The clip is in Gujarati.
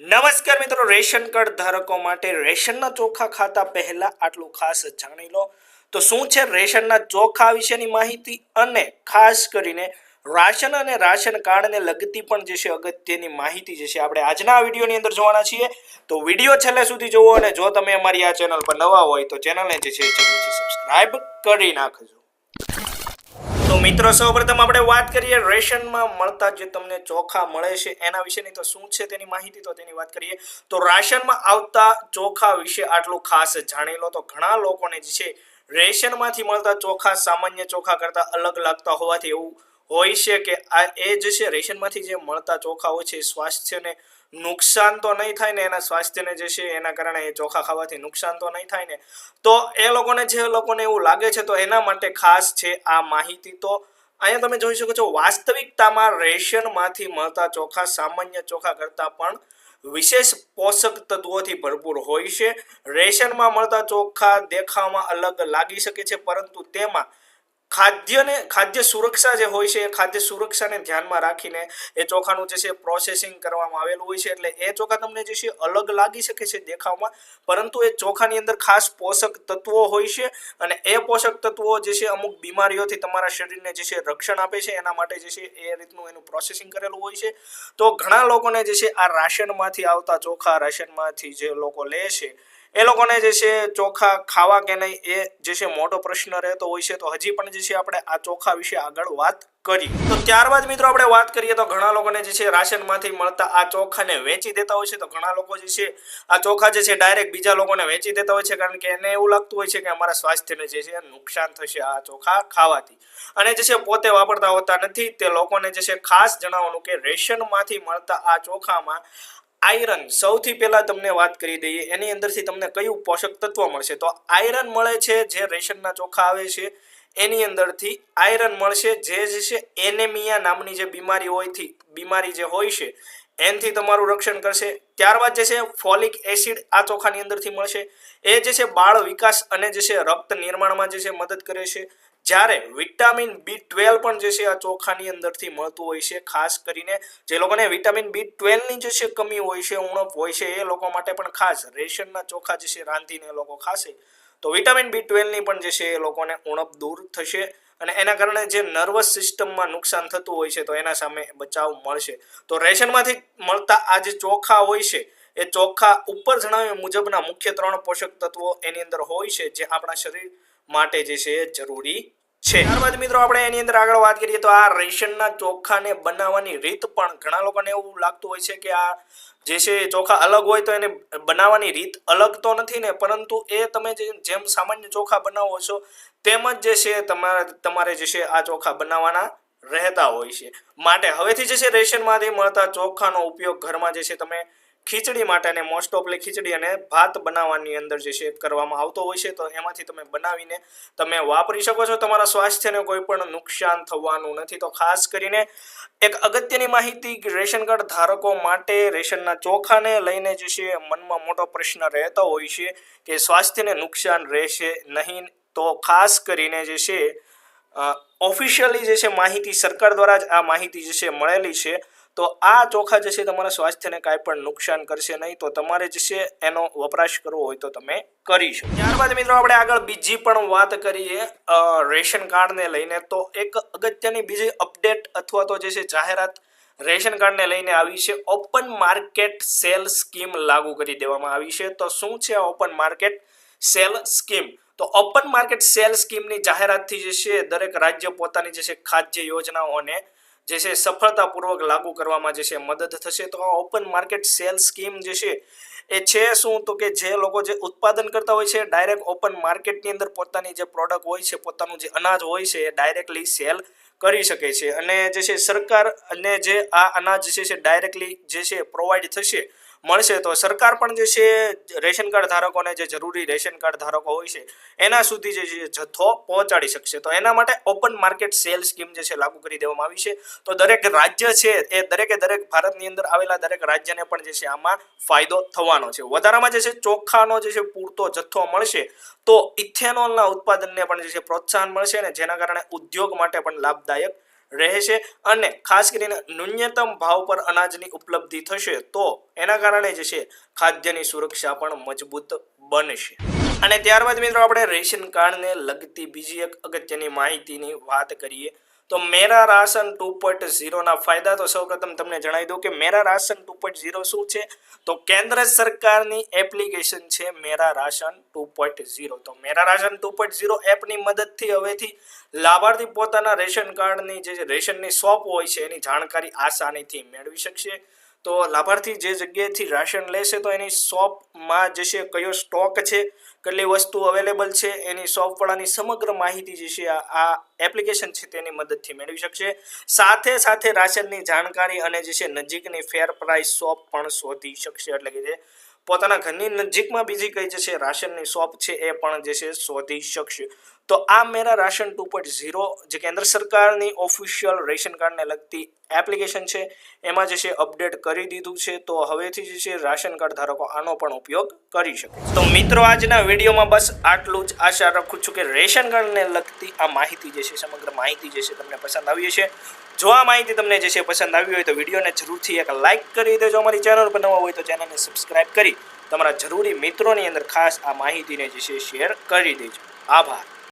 નમસ્કાર મિત્રો, રેશન કાર્ડ ધારકો માટે રેશનના ચોખા ખાતા પહેલા આટલું ખાસ જાણી લો. તો શું છે રેશનના ચોખા વિશેની માહિતી અને ખાસ કરીને રાશન અને રાશન કાર્ડને લગતી પણ જે છે અગત્યની માહિતી જે છે આપણે આજના વિડીયોની અંદર જોવાના છીએ. તો વીડિયો છેલ્લે સુધી જુઓ અને જો તમે અમારી આ ચેનલ પર નવા હોય તો ચેનલને જે છે સબસ્ક્રાઇબ કરી નાખજો. મિત્રો, સૌપ્રથમ આપણે વાત કરીએ રેશનમાં મળતા જે તમને ચોખા મળે છે, એના વિશેની તો શું છે તેની માહિતી? તો તેની વાત કરીએ તો રાશનમાં આવતા ચોખા વિશે આટલું ખાસ જાણી લો તો ઘણા લોકોને જે છે, રેશનમાંથી મળતા ચોખા સામાન્ય ચોખા કરતાં અલગ લાગતા હોવાથી એવું હોય છે કે આ એ જે છે, રેશનમાંથી જે મળતા ચોખા હોય છે સ્વાસ્થ્યને નુકસાન તો નહીં થાય ને, એના સ્વાસ્થ્યને જે છે, એના કારણે એ ચોખા ખાવાથી નુકસાન તો નહીં થાય ને. તો એ લોકોને, જે લોકોને એવું લાગે છે, તો એના માટે ખાસ છે આ માહિતી. તો અહીંયા તમે જોઈ શકો છો, વાસ્તવિકતામાં રેશનમાંથી મળતા ચોખા, સામાન્ય ચોખા કરતાં પણ વિશેષ પોષક તત્વોથી ભરપૂર હોય છે. રેશનમાં મળતા ચોખા દેખાવમાં અલગ લાગી શકે છે, પરંતુ તેમાં ખાદ્યને, ખાદ્ય સુરક્ષા જે હોય છે એ ખાદ્ય સુરક્ષાને ધ્યાનમાં રાખીને એ ચોખાનું જે છે પ્રોસેસિંગ કરવામાં આવેલું હોય છે. એટલે એ ચોખા તમને જે છે અલગ લાગી શકે છે દેખાવમાં, પરંતુ એ ચોખાની અંદર ખાસ પોષક તત્વો હોય છે અને એ પોષક તત્વો જે છે અમુક બીમારીઓથી તમારા શરીરને જે છે રક્ષણ આપે છે. એના માટે જે છે એ રીતનું એનું પ્રોસેસિંગ કરેલું હોય છે. તો ઘણા લોકોને જે છે આ રાશનમાંથી આવતા ચોખા રાશનમાંથી જે લોકો લે છે એ લોકોને જે છે ચોખા ખાવા કે નહીં એ જે છે મોટો પ્રશ્ન રહેતો હોય છે, તો હજી પણ જે છે આપણે આ ચોખા વિશે આગળ વાત કરી તો ત્યારબાદ મિત્રો આપણે વાત કરીએ તો ઘણા લોકોને જે છે રાશનમાંથી મળતા આ ચોખાને વેચી દેતા હોય છે, તો ઘણા લોકો જે છે આ ચોખા જે છે ડાયરેક્ટ બીજા લોકોને વેચી દેતા હોય છે, કારણ કે એને એવું લાગતું હોય છે કે અમારા સ્વાસ્થ્યને જે છે નુકસાન થશે આ ચોખા ખાવાથી. અને જે છે પોતે વાપરતા હોતા નથી, તે લોકોને જે છે ખાસ જણાવવાનું કે રેશનમાંથી મળતા આ ચોખામાં આયરન સૌથી પહેલા તમને વાત કરી દઈએ, એની અંદરથી તમને કયું પોષક તત્વ મળશે? તો આયરન મળે છે, જે રેશનના ચોખા આવે છે, એની અંદરથી આયરન મળશે, જે જે છે, એનેમિયા નામની જે બીમારી હોયથી, બીમારી જે હોય છે, એનથી તમારું રક્ષણ કરશે. ત્યારબાદ જે છે, ફોલિક એસિડ આ ચોખાની અંદરથી મળશે. એ જે છે, બાળ વિકાસ અને જે છે, રક્ત નિર્માણમાં જે છે, મદદ કરે છે. જ્યારે વિટામિન બી ટ્વેલ્વ પણ જે છે આ ચોખાની અંદરથી મળતું હોય છે, ખાસ કરીને જે લોકોને વિટામિન બી ટ્વેલ્વની જે છે કમી હોય છે, ઉણપ હોય છે, એ લોકો માટે પણ ખાસ રેશનના ચોખા જે છે રાંધીને એ લોકો ખાશે. તો વિટામિન બી ટ્વેલ્વની પણ જે છે એ લોકોને ઉણપ દૂર થશે અને એના કારણે જે નર્વસ સિસ્ટમમાં નુકસાન થતું હોય છે તો એના સામે બચાવ મળશે. તો રેશનમાંથી મળતા આ જે ચોખા હોય છે, એ ચોખા ઉપર જણાવ્યા મુજબના મુખ્ય ત્રણ પોષક તત્વો એની અંદર હોય છે જે આપણા શરીર માટે જે છે જરૂરી છે. ત્યારબાદ મિત્રો આપણે એની અંદર આગળ વાત કરીએ તો આ રેશનના ચોખાને બનાવવાની રીત પણ ઘણા લોકોને એવું લાગતું હોય છે કે આ જે છે ચોખા અલગ હોય તો એને બનાવવાની રીત અલગ તો નથી ને, પરંતુ એ તમે જેમ સામાન્ય ચોખા બનાવો છો તેમ જ જે છે તમારે તમારે જે છે આ ચોખા બનાવવાના રહેતા હોય છે. માટે હવેથી જે છે રેશનમાંથી મળતા ચોખાનો ઉપયોગ ઘરમાં જે છે તમે ખીચડી માટે અને મોસ્ટ ઓફલી ખીચડી અને ભાત બનાવવાની અંદર જે છે કરવામાં આવતો હોય છે, તો એમાંથી તમે બનાવીને તમે વાપરી શકો છો. તમારા સ્વાસ્થ્યને કોઈ પણ નુકસાન થવાનું નથી. તો ખાસ કરીને એક અગત્યની માહિતી રેશન કાર્ડ ધારકો માટે રેશનના ચોખાને લઈને જે છે, મનમાં મોટો પ્રશ્ન રહેતો હોય છે કે સ્વાસ્થ્યને નુકસાન રહેશે નહીં. તો ખાસ કરીને જે છે ઓફિશિયલી જે છે માહિતી સરકાર દ્વારા જ આ માહિતી જે છે મળેલી છે. તો આ ચોખા જે છે તમારા સ્વાસ્થ્યને કાંઈ પણ નુકસાન કરશે નહીં. તો તમારે જે છે એનો વપરાશ કરવો હોય તો તમે કરી શકો. ત્યારબાદ મિત્રો આપણે આગળ બીજી પણ વાત કરીએ રેશન કાર્ડને લઈને. તો એક અગત્યની બીજી અપડેટ અથવા તો જે છે જાહેરાત રેશન કાર્ડને લઈને આવી છે. ઓપન માર્કેટ સેલ સ્કીમ લાગુ કરી દેવામાં આવી છે. તો શું છે ઓપન માર્કેટ સેલ સ્કીમ? તો ઓપન માર્કેટ સેલ સ્કીમની જાહેરાતથી જે છે દરેક રાજ્ય પોતાની જે છે ખાદ્ય યોજનાઓને જે છે, સફળતાપૂર્વક લાગુ કરવામાં જે છે, મદદ થશે. તો આ ઓપન માર્કેટ સેલ સ્કીમ જે છે, એ છે શું? તો કે જે લોકો જે ઉત્પાદન કરતા હોય છે ડાયરેક્ટ ઓપન માર્કેટની અંદર પોતાની જે પ્રોડક્ટ હોય છે, પોતાનું જે અનાજ હોય છે, એ ડાયરેક્ટલી સેલ કરી શકે છે. અને જે છે, સરકાર અને જે આ અનાજ જે છે ડાયરેક્ટલી જે છે પ્રોવાઈડ થશે મળશે તો સરકાર પણ જે છે, રેશન કાર્ડ ધારકોને જે જરૂરી રેશન કાર્ડ ધારકો હોય છે, એના સુધી જે જથ્થો પહોંચાડી શકશે. તો એના માટે ઓપન માર્કેટ સેલ સ્કીમ જે છે, લાગુ કરી દેવામાં આવી છે. તો દરેક રાજ્ય છે, એ દરેકે દરેક ભારતની અંદર આવેલા દરેક રાજ્યને પણ જે છે, આમાં ફાયદો થવાનો છે. વધારામાં જે છે, ચોખાનો જે છે, પૂરતો જથ્થો મળશે, તો ઇથેનોલના ઉત્પાદનને પણ જે છે, પ્રોત્સાહન મળશે ને જેના કારણે ઉદ્યોગ માટે પણ લાભદાયક રહેશે અને ખાસ કરીને ન્યૂનતમ ભાવ પર અનાજની ઉપલબ્ધિ થશે તો એના કારણે જે છે ખાદ્યની સુરક્ષા પણ મજબૂત બનશે. અને ત્યારબાદ મિત્રો આપણે રેશન કાર્ડને લગતી બીજી એક અગત્યની માહિતીની વાત કરીએ તો મેરા રાશન ટુ પોઈન્ટ ઝીરોના ફાયદા તો સૌપ્રથમ તમને જણાવી દઉં કે Mera Ration two point zero શું છે? તો કેન્દ્ર સરકારની એપ્લિકેશન છે Mera Ration two point zero. તો Mera Ration two point zero એપની મદદથી હવેથી લાભાર્થી પોતાના રેશન કાર્ડની જે રેશનની શોપ હોય છે, એની જાણકારી આસાનીથી મેળવી શકશે. તો લાભાર્થી જે જગ્યાએથી રાશન લેશે તો એની શોપમાં જશે, કયો સ્ટોક છે કેટલી વસ્તુ અવેલેબલ છે, એની શોપવાળાની સમગ્ર માહિતી જે છે, આ એપ્લિકેશન છે તેની મદદથી મેળવી શકશે. સાથે સાથે રાશનની જાણકારી અને જે છે નજીકની ફેર પ્રાઇસ શોપ પણ શોધી શકશે, એટલે કે જે પોતાના ઘરની નજીકમાં બીજી કઈ જે છે રાશનની શોપ છે એ પણ જે છે શોધી શકશે. તો આ Mera Ration two point zero, જે કેન્દ્ર સરકારની ઓફિશિયલ રેશન કાર્ડને લગતી એપ્લિકેશન છે, એમાં જે છે અપડેટ કરી દીધું છે, તો હવેથી જે છે રાશન કાર્ડ ધારકો આનો પણ ઉપયોગ કરી શકે તો મિત્રો, આજના વિડીયોમાં બસ આટલું જ. આશા રાખું છું કે રેશન કાર્ડને લગતી આ માહિતી જે છે, સમગ્ર માહિતી જે છે તમને પસંદ આવી હશે. જો આ માહિતી તમને જે છે પસંદ આવી હોય તો વિડીયોને જરૂરથી એક લાઇક કરી દેજો અમારી ચેનલ પર નવા હોય તો ચેનલને સબસ્ક્રાઇબ કરી તમારા જરૂરી મિત્રોની અંદર ખાસ આ માહિતીને જે છે શેર કરી દેજો. આભાર.